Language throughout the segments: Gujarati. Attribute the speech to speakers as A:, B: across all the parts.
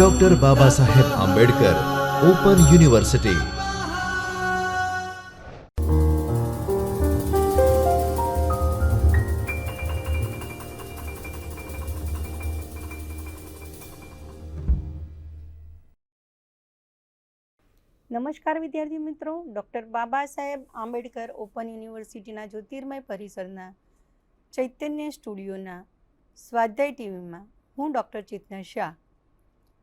A: Doctor Baba Saheb Ambedkar open university
B: નમસ્કાર વિદ્યાર્થી મિત્રો ડૉક્ટર બાબા સાહેબ આંબેડકર ઓપન યુનિવર્સિટીના જ્યોતિર્મય પરિસરના, ચૈતન્ય સ્ટુડિયોના સ્વાધ્યાય ટીવીમાં હું ડૉક્ટર ચેતના શાહ.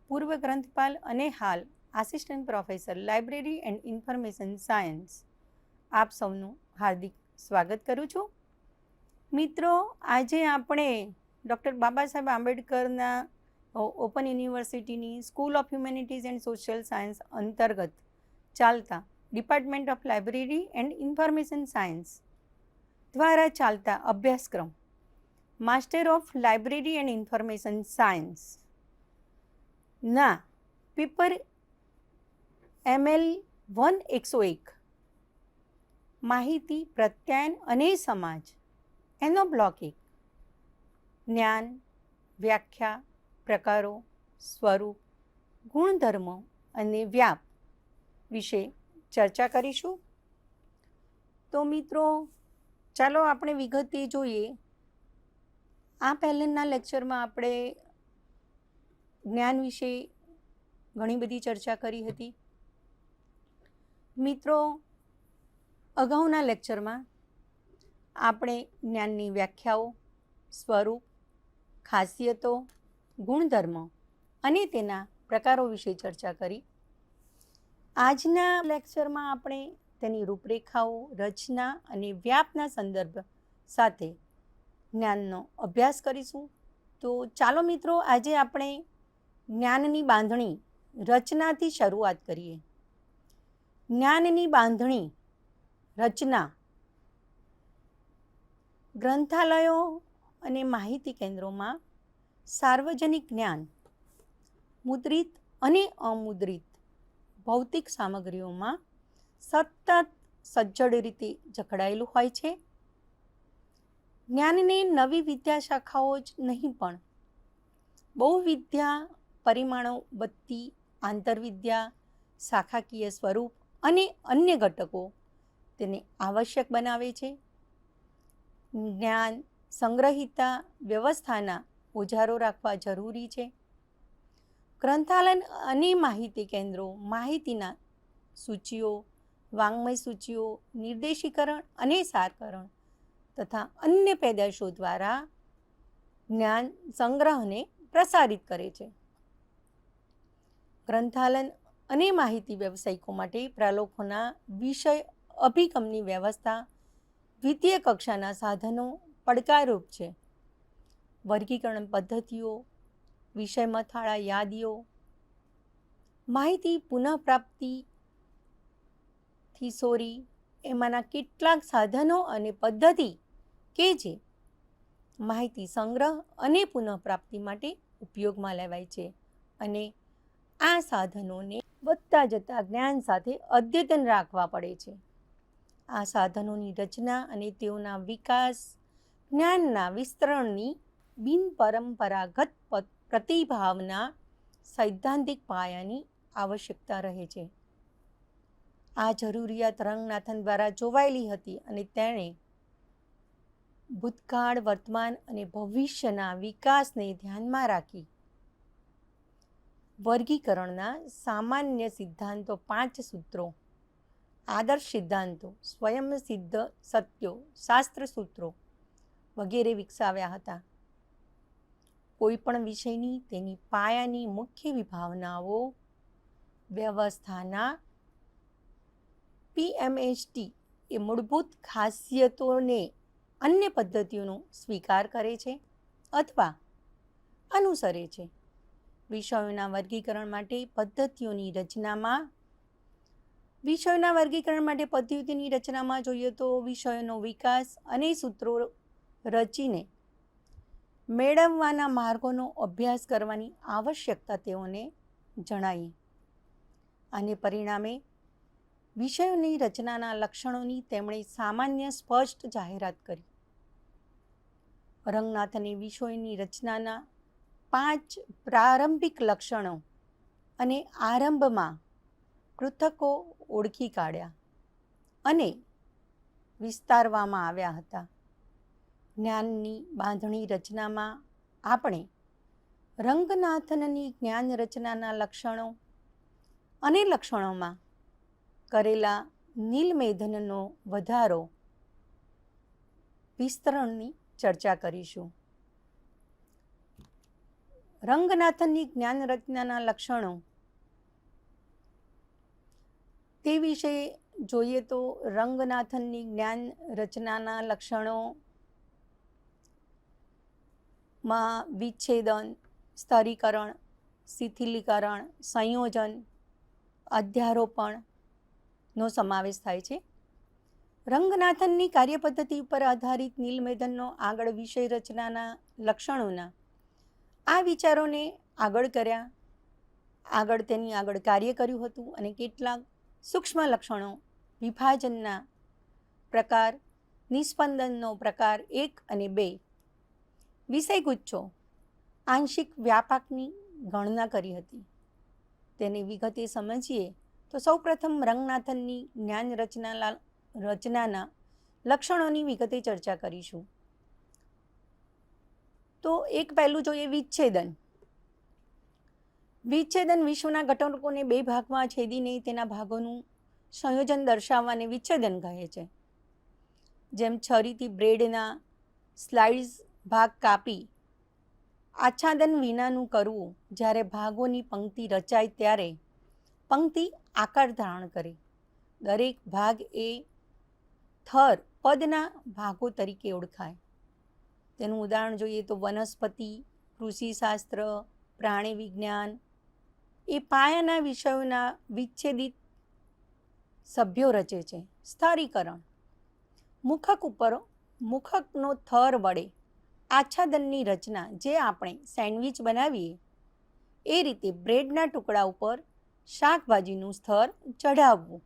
B: પૂર્વ ગ્રંથપાલ અને હાલ assistant professor library and information science આપ સૌનું હાર્દિક સ્વાગત કરું છું. મિત્રો, આજે આપણે ડૉક્ટર બાબા સાહેબ આંબેડકરના ઓપન યુનિવર્સિટીની school of humanities and social science અંતર્ગત ચાલતા department of library and information science દ્વારા ચાલતા અભ્યાસક્રમ master of library and information science ના, પેપર એમએલ વન એકસો એક. માહિતી, પ્રત્યાયન અને સમાજ. એનો બ્લોક એક. જ્ઞાન, વ્યાખ્યા, પ્રકારો, સ્વરૂપ, ગુણધર્મો અને વ્યાપ વિશે ચર્ચા કરીશું. તો મિત્રો, ચાલો આપણે વિગતે જોઈએ. આ પહેલાંના લેક્ચરમાં આપણે જ્ઞાન વિશે ઘણી બધી ચર્ચા કરી હતી. મિત્રો, અગાઉના લેક્ચરમાં આપણે જ્ઞાનની વ્યાખ્યાઓ, સ્વરૂપ, ખાસિયતો, ગુણધર્મો અને તેના પ્રકારો વિશે ચર્ચા કરી. આજના લેક્ચરમાં આપણે તેની રૂપરેખાઓ, રચના અને વ્યાપના સંદર્ભ સાથે જ્ઞાનનો અભ્યાસ કરીશું. તો ચાલો મિત્રો, આજે આપણે જ્ઞાનની બાંધણી રચનાથી શરૂઆત કરીએ. જ્ઞાનની બાંધણી રચના. ગ્રંથાલયો અને માહિતી કેન્દ્રોમાં સાર્વજનિક જ્ઞાન, મુદ્રિત અને અમુદ્રિત ભૌતિક સામગ્રીઓમાં સતત સજ્જડ રીતે જકડાયેલું હોય છે. જ્ઞાનને નવી વિદ્યાશાખાઓ જ નહીં પણ બહુવિદ્યા પરિમાણો બત્તી, આંતરવિદ્યા, શાખાકીય સ્વરૂપ અને અન્ય ઘટકો તેને આવશ્યક બનાવે છે. જ્ઞાન, સંગ્રહિતા, વ્યવસ્થાના ઓજારો રાખવા જરૂરી છે. ગ્રંથાલય અને માહિતી કેન્દ્રો માહિતીના સૂચિઓ વાંગ્મય સૂચિઓ, નિર્દેશીકરણ અને સારકરણ તથા અન્ય પેદાશો દ્વારા જ્ઞાન સંગ્રહને પ્રસારિત કરે છે. ગ્રંથાલય અને માહિતી વ્યવસાયિકો માટે પ્રલોભોના વિષય અભિગમની વ્યવસ્થા દ્વિતીય કક્ષાના સાધનો પડકારરૂપ છે. વર્ગીકરણ પદ્ધતિઓ, વિષય મથાળા યાદીઓ, માહિતી પુનઃપ્રાપ્તિ થિસોરી એમાંના કેટલાક સાધનો અને પદ્ધતિ કે જે માહિતી સંગ્રહ અને પુનઃપ્રાપ્તિ માટે ઉપયોગમાં લેવાય છે અને આ સાધનોને વધતા જતા જ્ઞાન સાથે અદ્યતન રાખવા પડે છે. આ સાધનોની રચના અને તેઓના વિકાસ, જ્ઞાનના વિસ્તરણની બિનપરંપરાગત પ્રતિભાવના સૈદ્ધાંતિક પાયાની આવશ્યકતા રહે છે. આ જરૂરિયાત રંગનાથન દ્વારા જોવાયેલી હતી અને તેણે ભૂતકાળ, વર્તમાન અને ભવિષ્યના વિકાસને ધ્યાનમાં રાખી. વર્ગીકરણના સામાન્ય સિદ્ધાંતો પાંચ સૂત્રો. આદર્શ સિદ્ધાંતો, સ્વયં સિદ્ધ સત્યો, શાસ્ત્ર સૂત્રો વગેરે વિકસાવ્યા હતા. કોઈ પણ વિષયની તેની પાયાની મુખ્ય વિભાવનાઓ વ્યવસ્થાના પીએમએચટી એ મૂળભૂત ખાસિયતોને અન્ય પદ્ધતિઓનો સ્વીકાર કરે છે અથવા અનુસરે છે. વિષયોના વર્ગીકરણ માટે પદ્ધતિઓની રચનામાં વિષયોના વર્ગીકરણ માટે પદ્ધતિની રચનામાં જોઈએ તો વિષયોનો વિકાસ અને સૂત્રો રચીને મેળવવાના માર્ગોનો અભ્યાસ કરવાની આવશ્યકતા તેઓને જણાવી અને પરિણામે વિષયોની રચનાના લક્ષણોની તેમણે સામાન્ય સ્પષ્ટ જાહેરાત કરી. રંગનાથને વિષયોની રચનાના પાંચ પ્રારંભિક લક્ષણો અને આરંભમાં પૃથકો ઓળખી કાઢ્યા અને વિસ્તારવામાં આવ્યા હતા. જ્ઞાનની બાંધણી રચનામાં આપણે રંગનાથનની જ્ઞાન રચનાના લક્ષણો અને લક્ષણોમાં કરેલા નીલમેધનનો વધારો વિસ્તરણની ચર્ચા કરીશું. રંગનાથનની જ્ઞાન રચનાના લક્ષણો. તે વિશે જોઈએ તો રંગનાથનની જ્ઞાન રચનાના લક્ષણો. માં વિચ્છેદન, સ્તરીકરણ, શિથિલીકરણ, સંયોજન અધ્યારોપણનો સમાવેશ થાય છે. રંગનાથનની કાર્યપદ્ધતિ ઉપર આધારિત નીલમેધનનો આગળ વિષય રચનાના લક્ષણોના આ વિચારોને આગળ કર્યા. આગળ તેની આગળ કાર્ય કર્યું હતું અને કેટલાક સૂક્ષ્મ લક્ષણો, વિભાજનના પ્રકાર, નિસ્પંદનનો પ્રકાર એક અને બે. વિષય ગુચ્છો. આંશિક વ્યાપકની ગણના કરી હતી. તેને વિગતે સમજીએ તો સૌપ્રથમ રંગનાથનની જ્ઞાન રચના રચનાના લક્ષણોની વિગતે ચર્ચા કરીશું. તો એક પહેલું જોઈએ વિચ્છેદન. વિચ્છેદન વિશ્વના ઘટકોને બે ભાગમાં છેદીને તેના ભાગોનું સંયોજન દર્શાવવાને વિચ્છેદન કહે છે. જેમ છરીથી બ્રેડના સ્લાઇડ્સ ભાગ કાપી આચ્છાદન વિનાનું કરવું, જ્યારે ભાગોની પંક્તિ રચાય ત્યારે પંક્તિ આકાર ધારણ કરે. દરેક ભાગ એ થર પદના ભાગો તરીકે ઓળખાય. તેનું ઉદાહરણ જોઈએ તો વનસ્પતિ, કૃષિશાસ્ત્ર પ્રાણી વિજ્ઞાન એ પાયાના વિષયોના વિચ્છેદિત સભ્યો રચે છે. સ્થરીકરણ. મુખક ઉપર મુખકનો થર વડે આચ્છાદનની રચના જે આપણે સેન્ડવિચ બનાવીએ, એ રીતે બ્રેડના ટુકડા ઉપર શાકભાજીનું સ્તર ચઢાવવું.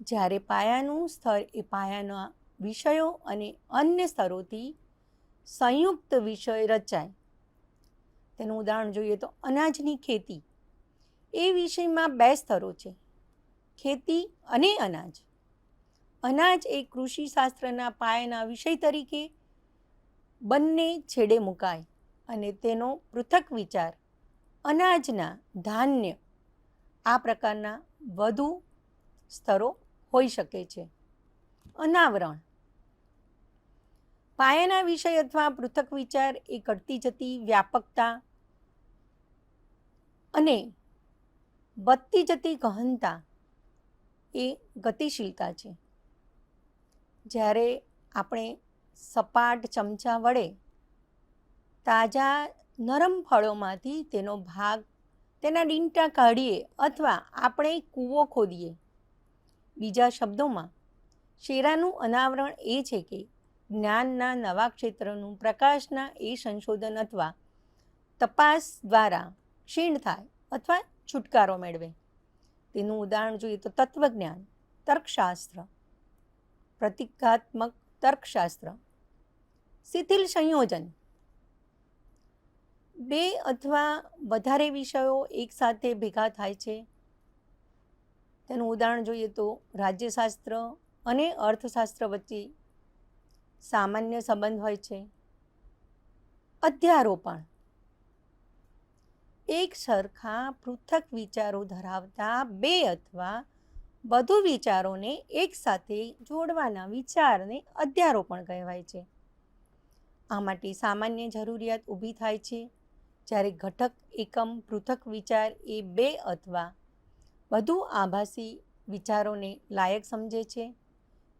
B: જ્યારે પાયાનું સ્તર એ પાયાના વિષયો અને અન્ય સ્તરોથી સંયુક્ત વિષય રચાય. તેનું ઉદાહરણ જોઈએ તો અનાજની ખેતી. એ વિષયમાં બે સ્તરો છે. ખેતી અને અનાજ. અનાજ એ કૃષિશાસ્ત્રના પાયાના વિષય તરીકે બંને છેડે મુકાય અને તેનો પૃથક વિચાર અનાજના ધાન્ય આ પ્રકારના વધુ સ્તરો હોઈ શકે છે. અનાવરણ. પાયાના વિષય અથવા પૃથક વિચાર એ ઘટતી જતી વ્યાપકતા અને વધતી જતી ગહનતા એ ગતિશીલતા છે. જ્યારે આપણે સપાટ ચમચા વડે તાજા નરમ ફળોમાંથી તેનો ભાગ, તેના ડીંટા કાઢીએ અથવા આપણે કૂવો ખોદીએ, બીજા શબ્દોમાં શેરાનું અનાવરણ એ છે કે જ્ઞાનના નવા ક્ષેત્રનું પ્રકાશના એ સંશોધન અથવા તપાસ દ્વારા ક્ષીણ થાય અથવા છુટકારો મેળવે. તેનું ઉદાહરણ જોઈએ તો તત્વજ્ઞાન, તર્કશાસ્ત્ર, પ્રતિકાત્મક તર્કશાસ્ત્ર, શિથિલ સંયોજન. બે અથવા વધારે વિષયો એકસાથે ભેગા થાય છે. તેનું ઉદાહરણ જોઈએ તો રાજ્યશાસ્ત્ર અને અર્થશાસ્ત્ર વચ્ચે સામાન્ય સંબંધ હોય છે. અધ્યારોપણ એક સરખા પૃથક વિચારો ધરાવતા બે અથવા વધુ વિચારોને એકસાથે જોડવાના વિચારને અધ્યારોપણ કહેવાય છે. આ માટે સામાન્ય જરૂરિયાત ઊભી થાય છે. જ્યારે ઘટક, એકમ, પૃથક વિચાર એ બે અથવા વધુ આભાસી વિચારોને લાયક સમજે છે.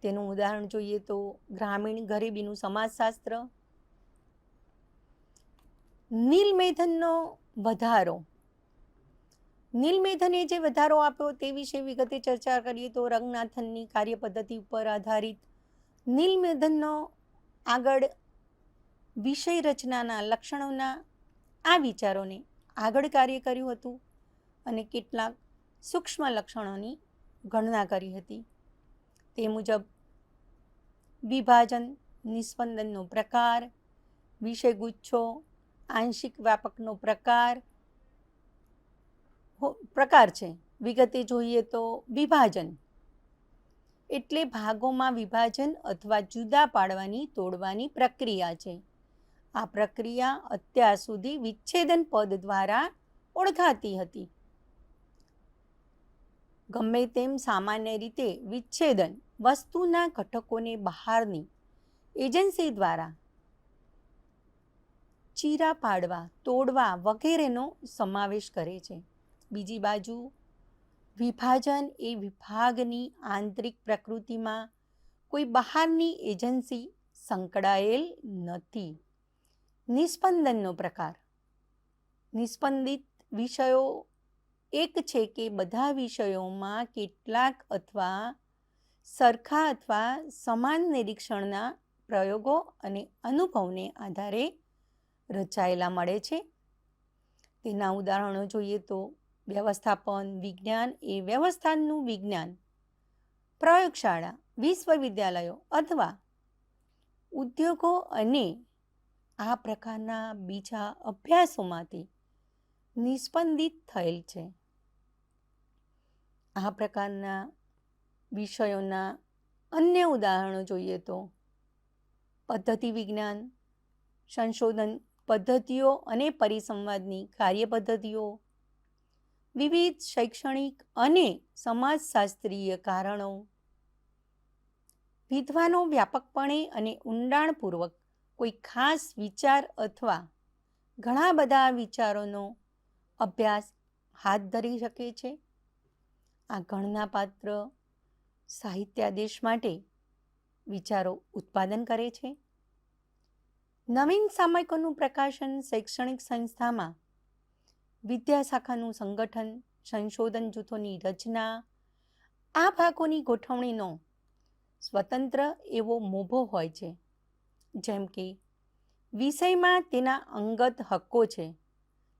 B: તેનું ઉદાહરણ જોઈએ તો ગ્રામીણ ગરીબીનું સમાજશાસ્ત્ર. નીલમેધનનો વધારો. નીલમેધને જે વધારો આપ્યો તે વિશે વિગતે ચર્ચા કરીએ તો રંગનાથનની કાર્યપદ્ધતિ ઉપર આધારિત નીલમેધનનો આગળ વિષય રચનાના લક્ષણોના આ વિચારોને આગળ કાર્ય કર્યું હતું અને કેટલાક સૂક્ષ્મ લક્ષણોની ગણના કરી હતી. તે મુજબ વિભાજન નિસ્પંદનનો પ્રકાર, વિષય ગુચ્છો, આંશિક વ્યાપકનો પ્રકાર પ્રકાર છે. વિગતે જોઈએ તો વિભાજન. એટલે ભાગોમાં વિભાજન અથવા જુદા પાડવાની તોડવાની પ્રક્રિયા છે. આ પ્રક્રિયા અત્યાર સુધી વિચ્છેદન પદ દ્વારા ઓળખાતી હતી. ગમે તેમ સામાન્ય રીતે વિચ્છેદન વસ્તુના ઘટકોને બહારની એજન્સી દ્વારા ચીરા પાડવા, તોડવા વગેરેનો સમાવેશ કરે છે. બીજી બાજુ, વિભાજન એ વિભાગની આંતરિક પ્રકૃતિમાં કોઈ બહારની એજન્સી સંકળાયેલ નથી. નિસ્પંદનનો પ્રકાર. નિસ્પંદિત વિષયો એક છે કે બધા વિષયોમાં કેટલાક અથવા સરખા અથવા સમાન નિરીક્ષણના પ્રયોગો અને અનુભવને આધારે રચાયેલા મળે છે. તેના ઉદાહરણો જોઈએ તો વ્યવસ્થાપન, વિજ્ઞાન એ વ્યવસ્થાનનું વિજ્ઞાન, પ્રયોગશાળા, વિશ્વવિદ્યાલયો અથવા ઉદ્યોગો અને આ પ્રકારના બીજા અભ્યાસોમાંથી નિસ્પંદિત થયેલ છે. આ પ્રકારના વિષયોના અન્ય ઉદાહરણો જોઈએ તો પદ્ધતિ વિજ્ઞાન, સંશોધન પદ્ધતિઓ અને પરિસંવાદની કાર્ય પદ્ધતિઓ, વિવિધ શૈક્ષણિક અને સમાજશાસ્ત્રીય કારણો, વિદ્વાનો વ્યાપકપણે અને ઊંડાણપૂર્વક કોઈ ખાસ વિચાર અથવા ઘણા બધા વિચારોનો અભ્યાસ હાથ ધરી શકે છે. આ ગણના પાત્ર સાહિત્યાદેશ માટે વિચારો ઉત્પાદન કરે છે. નવીન સામયિકોનું પ્રકાશન શૈક્ષણિક સંસ્થામાં વિદ્યાશાખાનું સંગઠન, સંશોધન જૂથોની રચના, આ ભાગોની ગોઠવણીનો સ્વતંત્ર એવો મોભો હોય છે, જેમ કે વિષયમાં તેના અંગત હક્કો છે.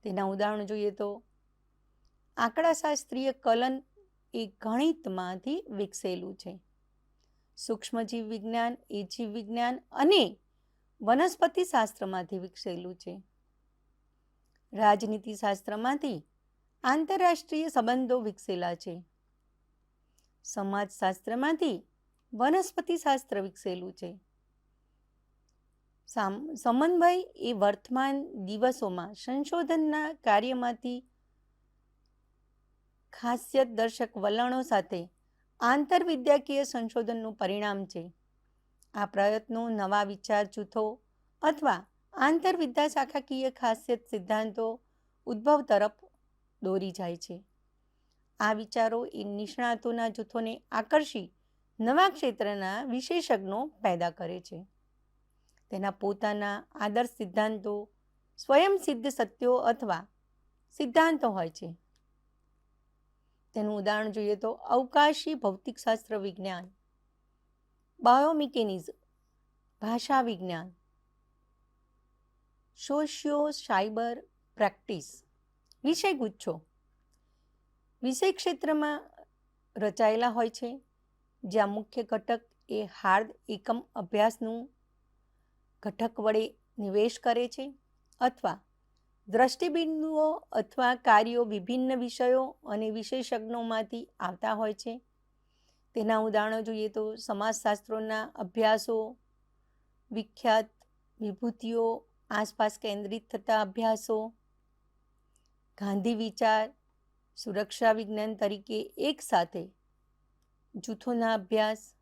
B: તેના ઉદાહરણ જોઈએ તો આંકડાશાસ્ત્રીય કલન એ ગણિતમાંથી વિકસેલું છે. સૂક્ષ્મજીવ વિજ્ઞાન એ જીવ વિજ્ઞાન અને વનસ્પતિ શાસ્ત્રમાંથી વિકસેલું છે. રાજનીતિ શાસ્ત્રમાંથી આંતરરાષ્ટ્રીય સંબંધો વિકસેલા છે. સમાજશાસ્ત્રમાંથી વનસ્પતિ શાસ્ત્ર વિકસેલું છે. સમન્વય એ વર્તમાન દિવસોમાં સંશોધનના કાર્યમાંથી ખાસિયત દર્શક વલણો સાથે આંતરવિદ્યાકીય સંશોધનનું પરિણામ છે. આ પ્રયત્નો નવા વિચાર જૂથો અથવા આંતરવિદ્યાશાખાકીય ખાસિયત સિદ્ધાંતો ઉદ્ભવ તરફ દોરી જાય છે. આ વિચારો એ નિષ્ણાતોના જૂથોને આકર્ષી નવા ક્ષેત્રના વિશેષજ્ઞો પેદા કરે છે. તેના પોતાના આદર્શ સિદ્ધાંતો, સ્વયંસિદ્ધ સત્યો અથવા સિદ્ધાંતો હોય છે. તેનું ઉદાહરણ જોઈએ તો અવકાશી ભૌતિકશાસ્ત્ર વિજ્ઞાન, બાયોમિકેનિઝમ, ભાષા વિજ્ઞાન, સોશિયો સાયબર પ્રેક્ટિસ. વિષય ગુચ્છો. વિષય ક્ષેત્રમાં રચાયેલા હોય છે, જ્યાં મુખ્ય ઘટક એ હાર્દ એકમ અભ્યાસનું ઘટક વડે નિવેશ કરે છે, અથવા દ્રષ્ટિબિંદુઓ અથવા કાર્યો વિભિન્ન વિષયો અને વિશેષજ્ઞોમાંથી આવતા હોય છે. તેના ઉદાહરણો જોઈએ તો સમાજશાસ્ત્રોના અભ્યાસો, વિખ્યાત વિભૂતિઓ, આસપાસ કેન્દ્રિત થતા અભ્યાસો, ગાંધી વિચાર, સુરક્ષા વિજ્ઞાન તરીકે એકસાથે જૂથોના અભ્યાસ,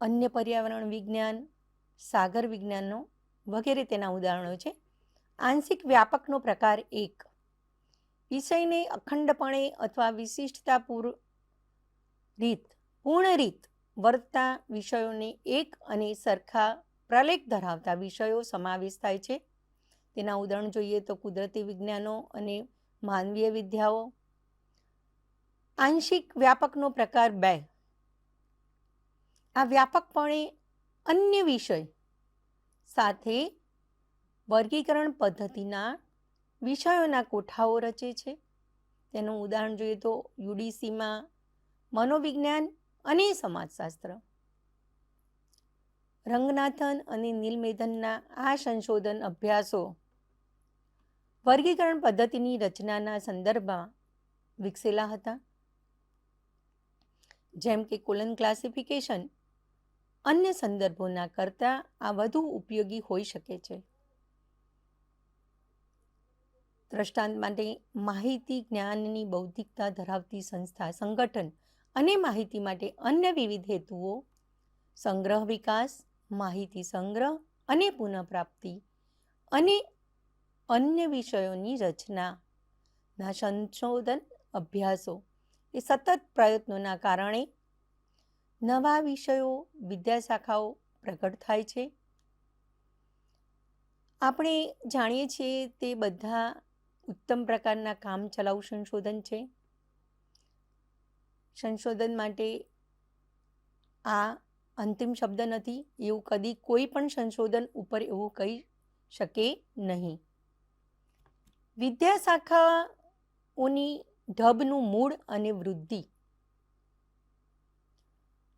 B: અન્ય પર્યાવરણ વિજ્ઞાન, સાગર વિજ્ઞાનનો વગેરે તેના ઉદાહરણો છે. આંશિક વ્યાપકનો પ્રકાર એક. વિષયને અખંડપણે અથવા વિશિષ્ટતાપૂર રીત, પૂર્ણ રીત વર્તતા વિષયોને એક અને સરખા પ્રલેખ ધરાવતા વિષયો સમાવેશ થાય છે. તેના ઉદાહરણ જોઈએ તો કુદરતી વિજ્ઞાનો અને માનવીય વિદ્યાઓ. આંશિક વ્યાપકનો પ્રકાર બે. આ વ્યાપકપણે અન્ય વિષય સાથે વર્ગીકરણ પદ્ધતિના વિષયોના કોઠાઓ રચે છે. તેનું ઉદાહરણ જોઈએ તો યુડીસીમાં મનોવિજ્ઞાન અને સમાજશાસ્ત્ર. રંગનાથન અને નીલમેધનના આ સંશોધન અભ્યાસો વર્ગીકરણ પદ્ધતિની રચનાના સંદર્ભમાં વિકસેલા હતા. જેમ કે કોલન ક્લાસિફિકેશન અન્ય સંદર્ભોના કરતાં આ વધુ ઉપયોગી હોઈ શકે છે. દ્રષ્ટાંત માટે માહિતી જ્ઞાનની બૌદ્ધિકતા ધરાવતી સંસ્થા, સંગઠન અને માહિતી માટે અન્ય વિવિધ હેતુઓ, સંગ્રહ વિકાસ, માહિતી સંગ્રહ અને પુનઃપ્રાપ્તિ અને અન્ય વિષયોની રચનાના સંશોધન અભ્યાસો. એ સતત પ્રયત્નોના કારણે નવા વિષયો, વિદ્યાશાખાઓ પ્રગટ થાય છે. આપણે જાણીએ છીએ તે બધા ઉત્તમ પ્રકારના કામચલાઉ સંશોધન છે? સંશોધન માટે આ અંતિમ શબ્દ નથી, એવું કદી કોઈ પણ સંશોધન ઉપર એવું કહી શકે નહીં. વિદ્યાશાખાઓની ઢબનું મૂળ અને વૃદ્ધિ.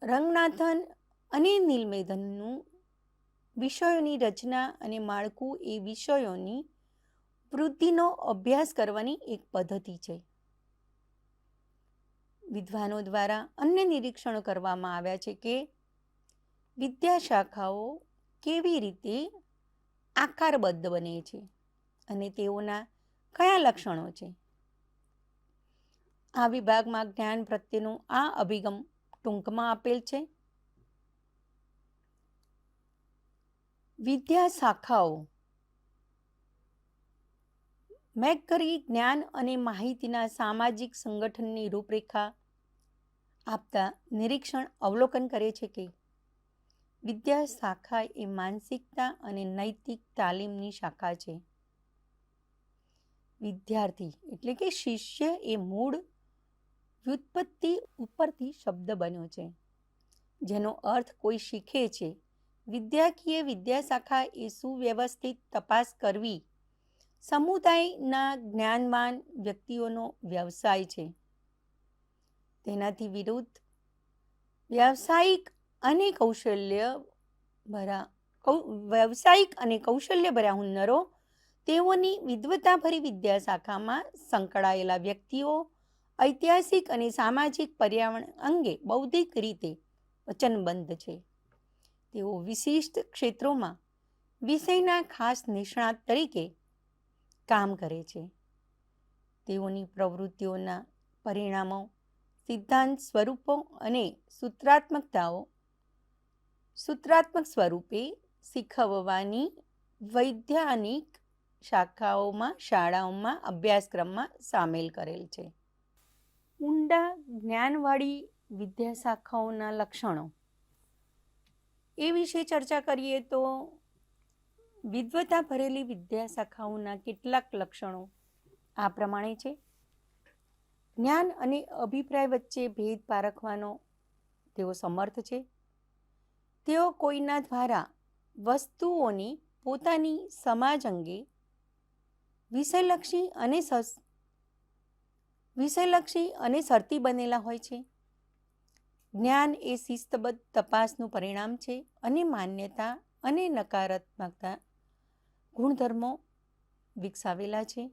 B: રંગનાથન અને નીલમેધનનું વિષયોની રચના અને માળખું એ વિષયોની વૃદ્ધિનો અભ્યાસ કરવાની એક પદ્ધતિ છે. વિદ્વાનો દ્વારા અન્ય નિરીક્ષણો કરવામાં આવ્યા છે કે વિદ્યાશાખાઓ કેવી રીતે આકારબદ્ધ બને છે અને તેઓના કયા લક્ષણો છે. આ વિભાગમાં જ્ઞાન પ્રત્યેનો આ અભિગમ ટૂંકમાં આપેલ છે. વિદ્યા શાખાઓ મેકરી જ્ઞાન અને માહિતીના સામાજિક સંગઠનની રૂપરેખા આપતા નિરીક્ષણ અવલોકન કરે છે કે વિદ્યા શાખા એ માનસિકતા અને નૈતિક તાલીમની શાખા છે. વિદ્યાર્થી એટલે કે શિષ્ય એ મૂળ વ્યુત્પત્તિ ઉપરથી શબ્દ બન્યો છે. જેનો અર્થ કોઈ શીખે છે, વિદ્યાકીય વિદ્યાશાખા એ સુવ્યવસ્થિત તપાસ કરવી સમુદાયના જ્ઞાનવાન વ્યક્તિઓનો વ્યવસાય છે. તેનાથી વિરુદ્ધ વ્યાવસાયિક અને કૌશલ્ય ભરા વ્યવસાયિક અને કૌશલ્ય ભર્યા હુન્નરો તેઓની વિદ્વતાભરી વિદ્યાશાખામાં સંકળાયેલા વ્યક્તિઓ ઐતિહાસિક અને સામાજિક પર્યાવરણ અંગે બૌદ્ધિક રીતે વચનબદ્ધ છે. તેઓ વિશિષ્ટ ક્ષેત્રોમાં વિષયના ખાસ નિષ્ણાત તરીકે કામ કરે છે. તેઓની પ્રવૃત્તિઓના પરિણામો, સિદ્ધાંત સ્વરૂપો અને સૂત્રાત્મકતાઓ, સૂત્રાત્મક સ્વરૂપે શીખવવાની વૈજ્ઞાનિક શાખાઓમાં, શાળાઓમાં, અભ્યાસક્રમમાં સામેલ કરેલ છે. ઊંડા જ્ઞાનવાળી વિદ્યાશાખાઓના લક્ષણો. એ વિશે ચર્ચા કરીએ તો વિદ્વતા ભરેલી વિદ્યાશાખાઓના કેટલાક લક્ષણો આ પ્રમાણે છે. જ્ઞાન અને અભિપ્રાય વચ્ચે ભેદ પારખવાનો તેઓ સમર્થ છે. તેઓ કોઈના દ્વારા વસ્તુઓની પોતાની સમાજ અંગે વિષયલક્ષી અને વિષયલક્ષી અને શરતી બનેલા હોય છે. જ્ઞાન એ શિસ્તબદ્ધ તપાસનું પરિણામ છે અને માન્યતા અને નકારાત્મકતા ગુણધર્મો વિકસાવેલા છે.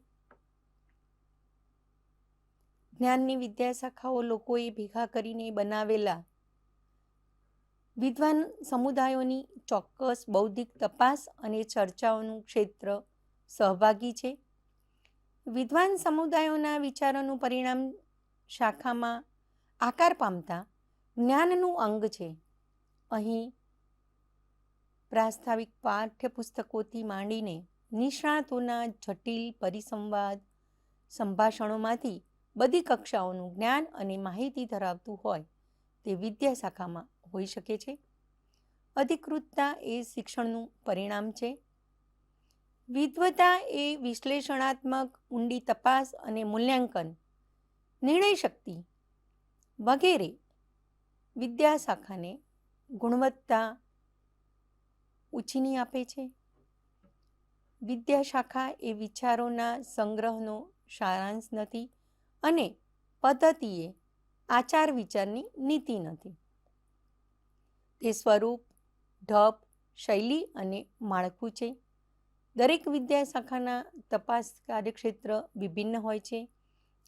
B: જ્ઞાનની વિદ્યાશાખાઓ લોકોએ ભેગા કરીને બનાવેલા. વિદ્વાન સમુદાયોની ચોક્કસ બૌદ્ધિક તપાસ અને ચર્ચાઓનું ક્ષેત્ર સહભાગી છે. વિદ્વાન સમુદાયોના વિચારોનું પરિણામ શાખામાં આકાર પામતા જ્ઞાનનું અંગ છે. અહીં પ્રાસ્તાવિક પાઠ્યપુસ્તકોથી માંડીને નિષ્ણાતોના જટિલ પરિસંવાદ સંભાષણોમાંથી બધી કક્ષાઓનું જ્ઞાન અને માહિતી ધરાવતું હોય તે વિદ્યાશાખામાં હોઈ શકે છે. અધિકૃતતા એ શિક્ષણનું પરિણામ છે. વિદ્વતા એ વિશ્લેષણાત્મક ઊંડી તપાસ અને મૂલ્યાંકન, નિર્ણય શક્તિ વગેરે વિદ્યાશાખાને ગુણવત્તા ઉછીની આપે છે. વિદ્યાશાખા એ વિચારોના સંગ્રહનો સારાંશ નથી અને પદ્ધતિએ આચાર વિચારની નીતિ નથી. તે સ્વરૂપ, ઢબ, શૈલી અને માળખું છે. દરેક વિદ્યાશાખાના તપાસ કાર્યક્ષેત્ર વિભિન્ન હોય છે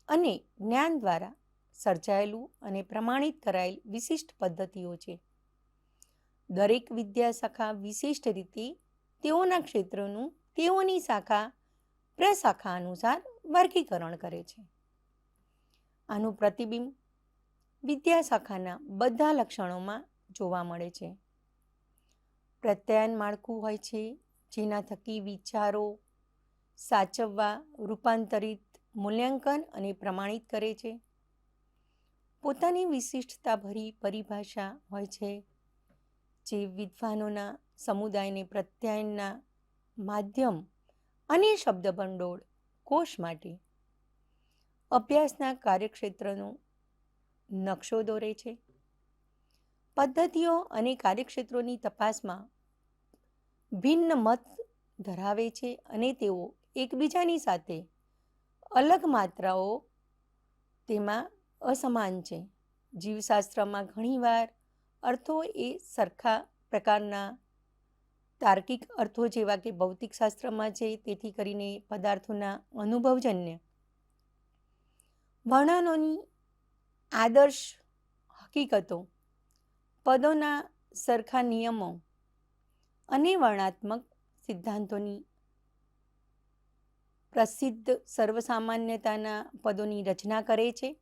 B: અને જ્ઞાન દ્વારા સર્જાયેલું અને પ્રમાણિત કરાયેલ વિશિષ્ટ પદ્ધતિઓ છે. દરેક વિદ્યાશાખા વિશિષ્ટ રીતે તેઓના ક્ષેત્રનું, તેઓની શાખા, પ્રશાખા અનુસાર વર્ગીકરણ કરે છે. આનું પ્રતિબિંબ વિદ્યાશાખાના બધા લક્ષણોમાં જોવા મળે છે. પ્રત્યાયન માળખું હોય છે, જેના થકી વિચારો સાચવવા, રૂપાંતરિત, મૂલ્યાંકન અને પ્રમાણિત કરે છે. પોતાની વિશિષ્ટતાભરી પરિભાષા હોય છે જે વિદ્વાનોના સમુદાયને પ્રત્યાયનના માધ્યમ અને શબ્દભંડોળ કોષ માટે. અભ્યાસના કાર્યક્ષેત્રનો નકશો દોરે છે. પદ્ધતિઓ અને કાર્યક્ષેત્રોની તપાસમાં ભિન્ન મત ધરાવે છે અને તેઓ એકબીજાની સાથે અલગ માત્રાઓ તેમાં અસમાન છે. જીવશાસ્ત્રમાં ઘણીવાર અર્થો એ સરખા પ્રકારના તાર્કિક અર્થો જેવા કે ભૌતિક શાસ્ત્રમાં છે તેથી કરીને પદાર્થોના અનુભવજન્ય. વર્ણનોની આદર્શ હકીકતો, પદોના સરખા નિયમો અને વર્ણાત્મક સિદ્ધાંતોની પ્રસિદ્ધ સર્વસામાન્યતાના પદોની રચના કરે છે.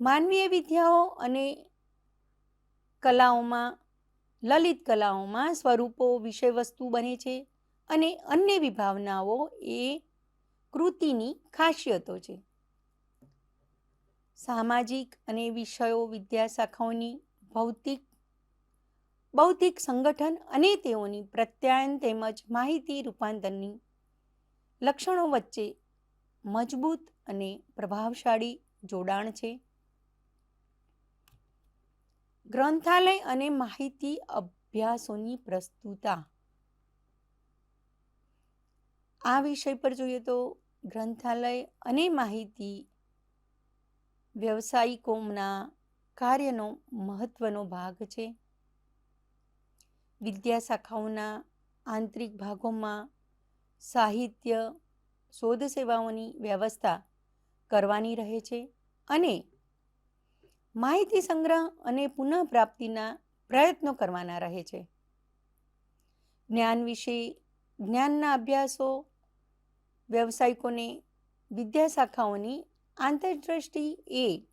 B: માનવીય વિદ્યાઓ અને કલાઓમાં, લલિત કલાઓમાં સ્વરૂપો, વિષયવસ્તુ બને છે અને અન્ય વિભાવનાઓ એ કૃતિની ખાસિયતો છે. સામાજિક અને વિષયો વિદ્યાશાખાઓની ભૌતિક, બૌદ્ધિક સંગઠન અને તેઓની પ્રત્યાયન તેમજ માહિતી રૂપાંતરની લક્ષણો વચ્ચે મજબૂત અને પ્રભાવશાળી જોડાણ છે. ગ્રંથાલય અને માહિતી અભ્યાસોની પ્રસ્તુતા. આ વિષય પર જોઈએ તો ગ્રંથાલય અને માહિતી વ્યવસાયિકોના કાર્યનો મહત્વનો ભાગ છે. વિદ્યાશાખાઓના આંતરિક ભાગોમાં સાહિત્ય, શોધ સેવાઓની વ્યવસ્થા કરવાની રહે છે અને માહિતી સંગ્રહ અને પુનઃપ્રાપ્તિના પ્રયત્નો કરવાના રહે છે. જ્ઞાન વિશે, જ્ઞાનના અભ્યાસો, વ્યવસાયિકોને વિદ્યાશાખાઓની આંતરદ્રષ્ટિ એ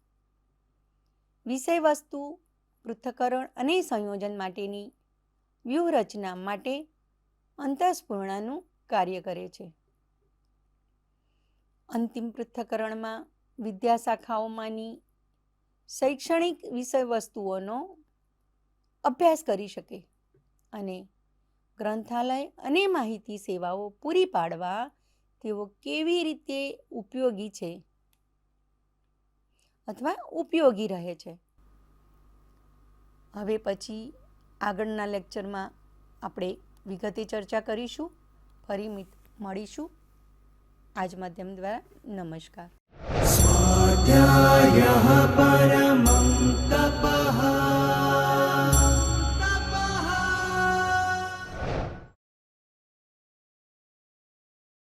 B: વિષયવસ્તુ, પૃથ્થકરણ અને સંયોજન માટેની વ્યૂહરચના માટે અંતસ્પૂર્ણનું કાર્ય કરે છે. અંતિમ પૃથ્થકરણમાં વિદ્યાશાખાઓમાંની શૈક્ષણિક વિષય વસ્તુઓનો અભ્યાસ કરી શકે અને ગ્રંથાલય અને માહિતી સેવાઓ પૂરી પાડવા તેઓ કેવી રીતે ઉપયોગી છે અથવા ઉપયોગી રહે છે. હવે પછી આગળના લેક્ચરમાં આપણે વિગતે ચર્ચા કરીશું, ફરી મળીશું. આજ માધ્યમ દ્વારા નમસ્કાર.
C: यः परमं तप।